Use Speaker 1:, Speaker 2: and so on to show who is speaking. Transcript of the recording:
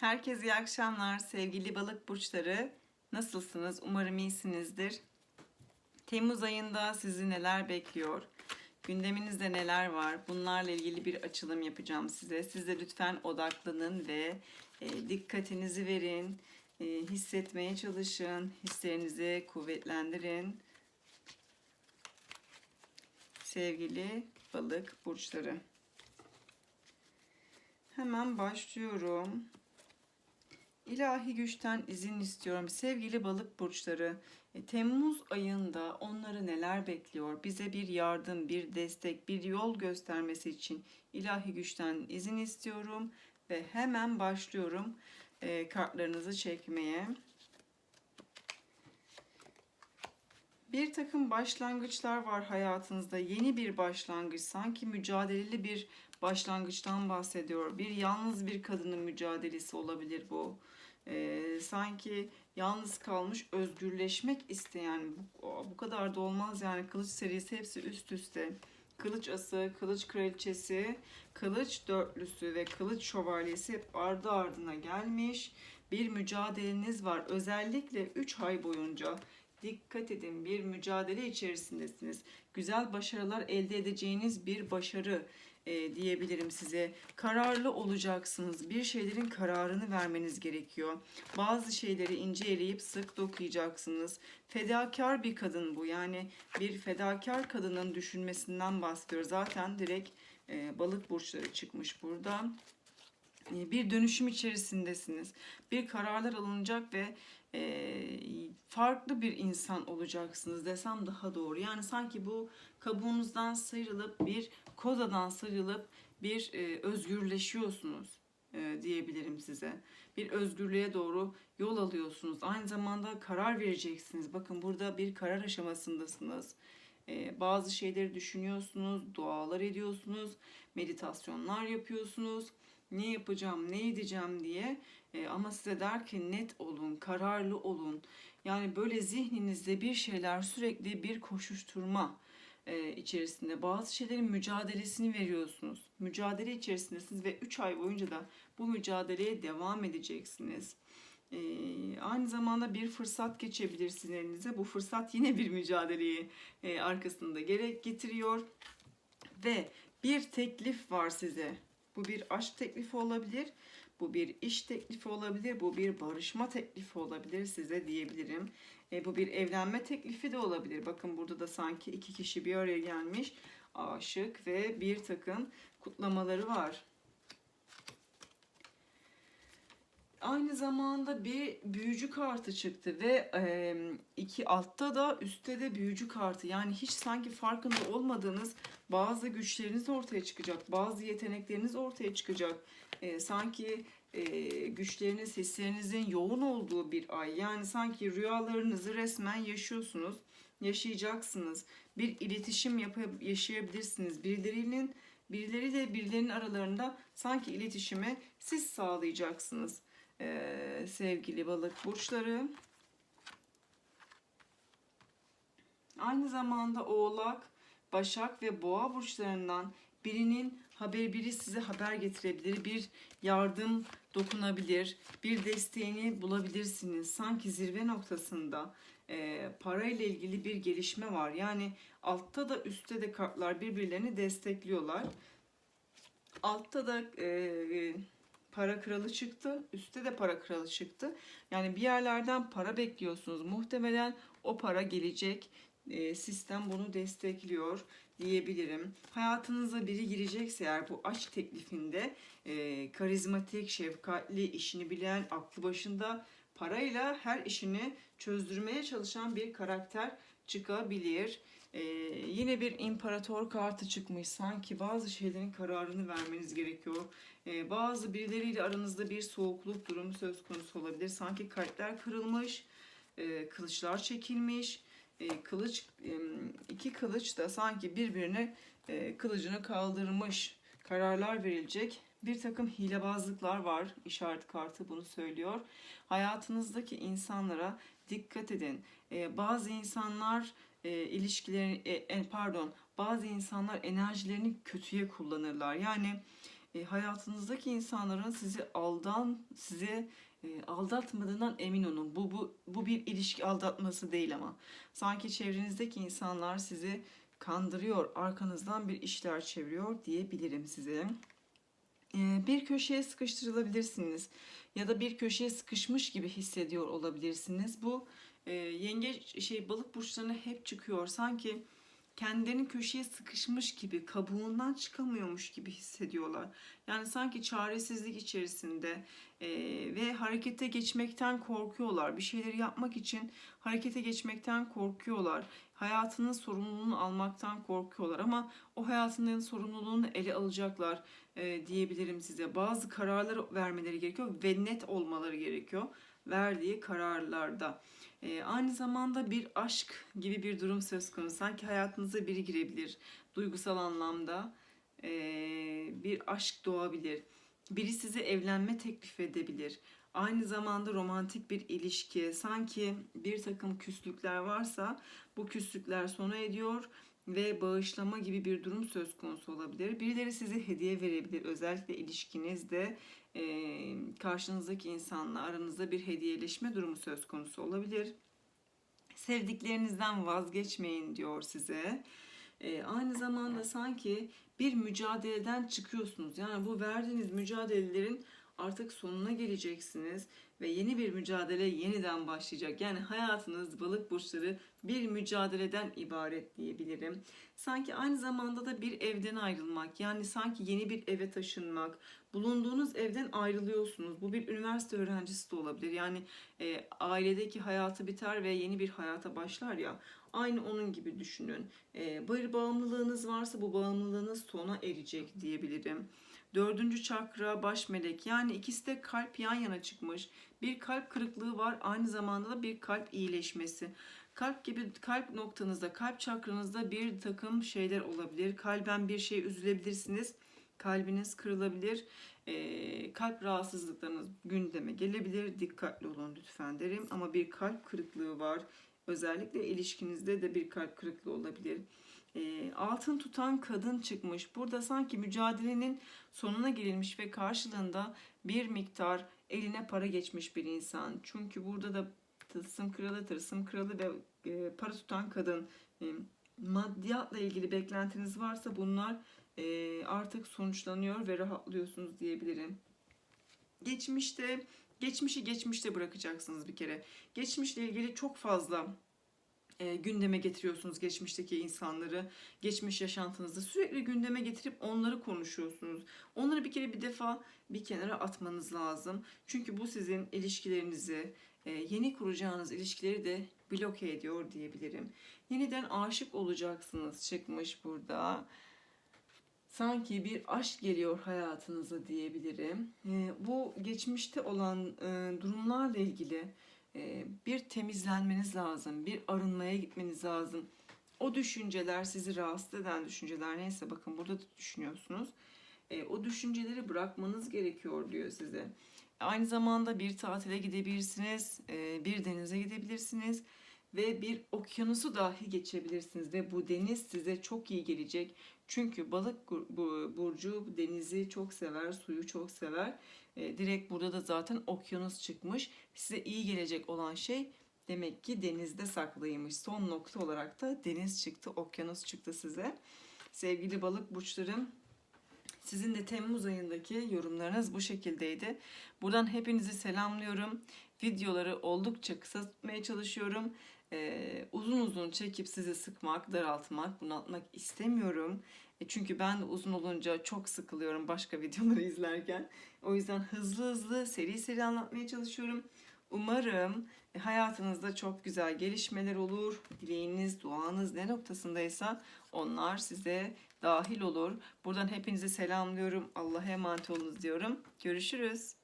Speaker 1: Herkese iyi akşamlar sevgili balık burçları. Nasılsınız? Umarım iyisinizdir. Temmuz ayında sizi neler bekliyor? Gündeminizde neler var? Bunlarla ilgili bir açılım yapacağım size. Siz de lütfen odaklanın ve e, dikkatinizi verin. E, hissetmeye çalışın. Hislerinizi kuvvetlendirin. Sevgili balık burçları. Hemen başlıyorum. İlahi güçten izin istiyorum. Sevgili balık burçları, e, Temmuz ayında onları neler bekliyor? Bize bir yardım, bir destek, bir yol göstermesi için ilahi güçten izin istiyorum ve hemen başlıyorum e, kartlarınızı çekmeye. Bir takım başlangıçlar var hayatınızda. Yeni bir başlangıç, sanki mücadeleli bir başlangıçtan bahsediyor. Bir yalnız bir kadının mücadelesi olabilir bu. Ee, sanki yalnız kalmış, özgürleşmek isteyen, bu, bu kadar da olmaz yani kılıç serisi hepsi üst üste. Kılıç ası, kılıç kraliçesi, kılıç dörtlüsü ve kılıç şövalyesi hep ardı ardına gelmiş. Bir mücadeleniz var. Özellikle 3 ay boyunca dikkat edin bir mücadele içerisindesiniz. Güzel başarılar elde edeceğiniz bir başarı e, diyebilirim size. Kararlı olacaksınız. Bir şeylerin kararını vermeniz gerekiyor. Bazı şeyleri ince eleyip sık dokuyacaksınız. Fedakar bir kadın bu. Yani bir fedakar kadının düşünmesinden bahsediyor. Zaten direkt e, balık burçları çıkmış burada bir dönüşüm içerisindesiniz. Bir kararlar alınacak ve e, farklı bir insan olacaksınız desem daha doğru. Yani sanki bu kabuğunuzdan sıyrılıp bir kozadan sıyrılıp bir e, özgürleşiyorsunuz e, diyebilirim size. Bir özgürlüğe doğru yol alıyorsunuz. Aynı zamanda karar vereceksiniz. Bakın burada bir karar aşamasındasınız. E, bazı şeyleri düşünüyorsunuz, dualar ediyorsunuz, meditasyonlar yapıyorsunuz. Ne yapacağım, ne edeceğim diye. E, ama size der ki net olun, kararlı olun. Yani böyle zihninizde bir şeyler sürekli bir koşuşturma e, içerisinde bazı şeylerin mücadelesini veriyorsunuz. Mücadele içerisindesiniz ve 3 ay boyunca da bu mücadeleye devam edeceksiniz. E, aynı zamanda bir fırsat geçebilirsiniz elinize. Bu fırsat yine bir mücadeleyi e, arkasında gerek getiriyor. Ve bir teklif var size. Bu bir aşk teklifi olabilir. Bu bir iş teklifi olabilir. Bu bir barışma teklifi olabilir size diyebilirim. E, bu bir evlenme teklifi de olabilir. Bakın burada da sanki iki kişi bir araya gelmiş. Aşık ve bir takım kutlamaları var. Aynı zamanda bir büyücü kartı çıktı ve e, iki altta da üstte de büyücü kartı. Yani hiç sanki farkında olmadığınız bazı güçleriniz ortaya çıkacak, bazı yetenekleriniz ortaya çıkacak. E, sanki e, güçleriniz, hislerinizin yoğun olduğu bir ay. Yani sanki rüyalarınızı resmen yaşıyorsunuz, yaşayacaksınız. Bir iletişim yapıp yaşayabilirsiniz. Birilerinin birileriyle birilerinin aralarında sanki iletişime siz sağlayacaksınız ee, sevgili balık burçları. Aynı zamanda oğlak, başak ve boğa burçlarından birinin haber biri size haber getirebilir, bir yardım dokunabilir, bir desteğini bulabilirsiniz. Sanki zirve noktasında e, parayla ilgili bir gelişme var. Yani altta da üstte de kartlar birbirlerini destekliyorlar. Altta da e, para kralı çıktı. Üstte de para kralı çıktı. Yani bir yerlerden para bekliyorsunuz. Muhtemelen o para gelecek. E, sistem bunu destekliyor diyebilirim. Hayatınıza biri girecekse eğer bu aşk teklifinde e, karizmatik, şefkatli, işini bilen, aklı başında parayla her işini çözdürmeye çalışan bir karakter çıkabilir. Ee, yine bir imparator kartı çıkmış. Sanki bazı şeylerin kararını vermeniz gerekiyor. Ee, bazı birileriyle aranızda bir soğukluk durumu söz konusu olabilir. Sanki kalpler kırılmış, e, kılıçlar çekilmiş. E, kılıç e, iki kılıç da sanki birbirine e, kılıcını kaldırmış. Kararlar verilecek. Bir takım hilebazlıklar var. İşaret kartı bunu söylüyor. Hayatınızdaki insanlara dikkat edin. E, bazı insanlar e, ilişkilerini e, e, pardon bazı insanlar enerjilerini kötüye kullanırlar. Yani e, hayatınızdaki insanların sizi aldan sizi e, aldatmadığından emin olun. Bu bu bu bir ilişki aldatması değil ama sanki çevrenizdeki insanlar sizi kandırıyor, arkanızdan bir işler çeviriyor diyebilirim size. E, bir köşeye sıkıştırılabilirsiniz ya da bir köşeye sıkışmış gibi hissediyor olabilirsiniz. Bu e, yengeç şey balık burçlarına hep çıkıyor. Sanki kendilerini köşeye sıkışmış gibi, kabuğundan çıkamıyormuş gibi hissediyorlar. Yani sanki çaresizlik içerisinde e, ve harekete geçmekten korkuyorlar. Bir şeyleri yapmak için harekete geçmekten korkuyorlar. Hayatının sorumluluğunu almaktan korkuyorlar ama o hayatının sorumluluğunu ele alacaklar e, diyebilirim size. Bazı kararlar vermeleri gerekiyor ve net olmaları gerekiyor verdiği kararlarda. E, aynı zamanda bir aşk gibi bir durum söz konusu. Sanki hayatınıza biri girebilir. Duygusal anlamda e, bir aşk doğabilir. Biri size evlenme teklif edebilir. Aynı zamanda romantik bir ilişki. Sanki bir takım küslükler varsa bu küslükler sona ediyor ve bağışlama gibi bir durum söz konusu olabilir. Birileri size hediye verebilir. Özellikle ilişkinizde e, karşınızdaki insanla aranızda bir hediyeleşme durumu söz konusu olabilir. Sevdiklerinizden vazgeçmeyin diyor size. E, aynı zamanda sanki bir mücadeleden çıkıyorsunuz. Yani bu verdiğiniz mücadelelerin artık sonuna geleceksiniz ve yeni bir mücadele yeniden başlayacak. Yani hayatınız balık burçları bir mücadeleden ibaret diyebilirim. Sanki aynı zamanda da bir evden ayrılmak yani sanki yeni bir eve taşınmak, bulunduğunuz evden ayrılıyorsunuz. Bu bir üniversite öğrencisi de olabilir. Yani e, ailedeki hayatı biter ve yeni bir hayata başlar ya. Aynı onun gibi düşünün. E, bir bağımlılığınız varsa bu bağımlılığınız sona erecek diyebilirim. Dördüncü çakra baş melek yani ikisi de kalp yan yana çıkmış. Bir kalp kırıklığı var aynı zamanda da bir kalp iyileşmesi. Kalp gibi kalp noktanızda, kalp çakranızda bir takım şeyler olabilir. Kalben bir şey üzülebilirsiniz. Kalbiniz kırılabilir. Ee, kalp rahatsızlıklarınız gündeme gelebilir. Dikkatli olun lütfen derim. Ama bir kalp kırıklığı var. Özellikle ilişkinizde de bir kalp kırıklığı olabilir. E, altın tutan kadın çıkmış. Burada sanki mücadelenin sonuna gelinmiş ve karşılığında bir miktar eline para geçmiş bir insan. Çünkü burada da tılsım kralı, tırsım kralı ve e, para tutan kadın. E, maddiyatla ilgili beklentiniz varsa bunlar artık sonuçlanıyor ve rahatlıyorsunuz diyebilirim. Geçmişte, geçmişi geçmişte bırakacaksınız bir kere. Geçmişle ilgili çok fazla e, gündeme getiriyorsunuz geçmişteki insanları, geçmiş yaşantınızda sürekli gündeme getirip onları konuşuyorsunuz. Onları bir kere bir defa bir kenara atmanız lazım. Çünkü bu sizin ilişkilerinizi, e, yeni kuracağınız ilişkileri de bloke ediyor diyebilirim. Yeniden aşık olacaksınız çıkmış burada. Sanki bir aşk geliyor hayatınıza diyebilirim. E, bu geçmişte olan e, durumlarla ilgili bir temizlenmeniz lazım, bir arınmaya gitmeniz lazım. O düşünceler sizi rahatsız eden düşünceler neyse bakın burada da düşünüyorsunuz. E, o düşünceleri bırakmanız gerekiyor diyor size. Aynı zamanda bir tatile gidebilirsiniz, e, bir denize gidebilirsiniz ve bir okyanusu dahi geçebilirsiniz ve bu deniz size çok iyi gelecek. Çünkü balık burcu denizi çok sever, suyu çok sever. E, direkt burada da zaten okyanus çıkmış. Size iyi gelecek olan şey demek ki denizde saklıymış. Son nokta olarak da deniz çıktı, okyanus çıktı size. Sevgili balık burçlarım, sizin de Temmuz ayındaki yorumlarınız bu şekildeydi. Buradan hepinizi selamlıyorum. Videoları oldukça kısa tutmaya çalışıyorum. Ee, uzun uzun çekip sizi sıkmak, daraltmak, bunaltmak istemiyorum. E çünkü ben uzun olunca çok sıkılıyorum başka videoları izlerken. O yüzden hızlı hızlı, seri seri anlatmaya çalışıyorum. Umarım e, hayatınızda çok güzel gelişmeler olur. Dileğiniz, duanız ne noktasındaysa onlar size dahil olur. Buradan hepinizi selamlıyorum. Allah'a emanet olunuz diyorum. Görüşürüz.